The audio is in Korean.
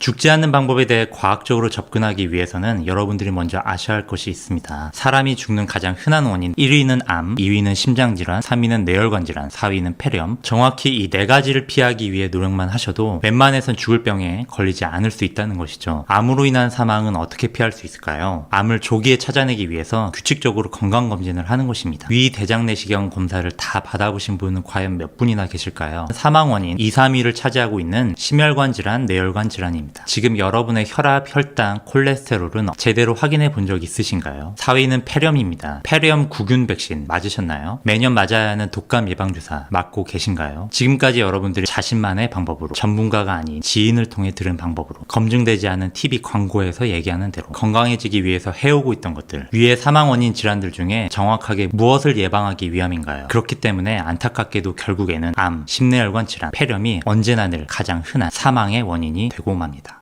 죽지 않는 방법에 대해 과학적으로 접근하기 위해서는 여러분들이 먼저 아셔야 할 것이 있습니다. 사람이 죽는 가장 흔한 원인 1위는 암, 2위는 심장질환, 3위는 뇌혈관 질환, 4위는 폐렴. 정확히 이 네 가지를 피하기 위해 노력만 하셔도 웬만해선 죽을 병에 걸리지 않을 수 있다는 것이죠. 암으로 인한 사망은 어떻게 피할 수 있을까요? 암을 조기에 찾아내기 위해서 규칙적으로 건강검진을 하는 것입니다. 위 대장 내시경 검사를 다 받아보신 분은 과연 몇 분이나 계실까요? 사망 원인 2, 3위를 차지하고 있는 심혈관 질환, 뇌혈관 질환입니다. 지금 여러분의 혈압, 혈당, 콜레스테롤은 제대로 확인해 본 적 있으신가요? 4위는 폐렴입니다. 폐렴 구균 백신 맞으셨나요? 매년 맞아야 하는 독감 예방 주사 맞고 계신가요? 지금까지 여러분들이 자신만의 방법으로 전문가가 아닌 지인을 통해 들은 방법으로 검증되지 않은 TV 광고에서 얘기하는 대로 건강해지기 위해서 해오고 있던 것들 위의 사망 원인 질환들 중에 정확하게 무엇을 예방하기 위함인가요? 그렇기 때문에 안타깝게도 결국에는 암, 심내혈관 질환, 폐렴이 언제나 늘 가장 흔한 사망의 원인이 되고 맙니다.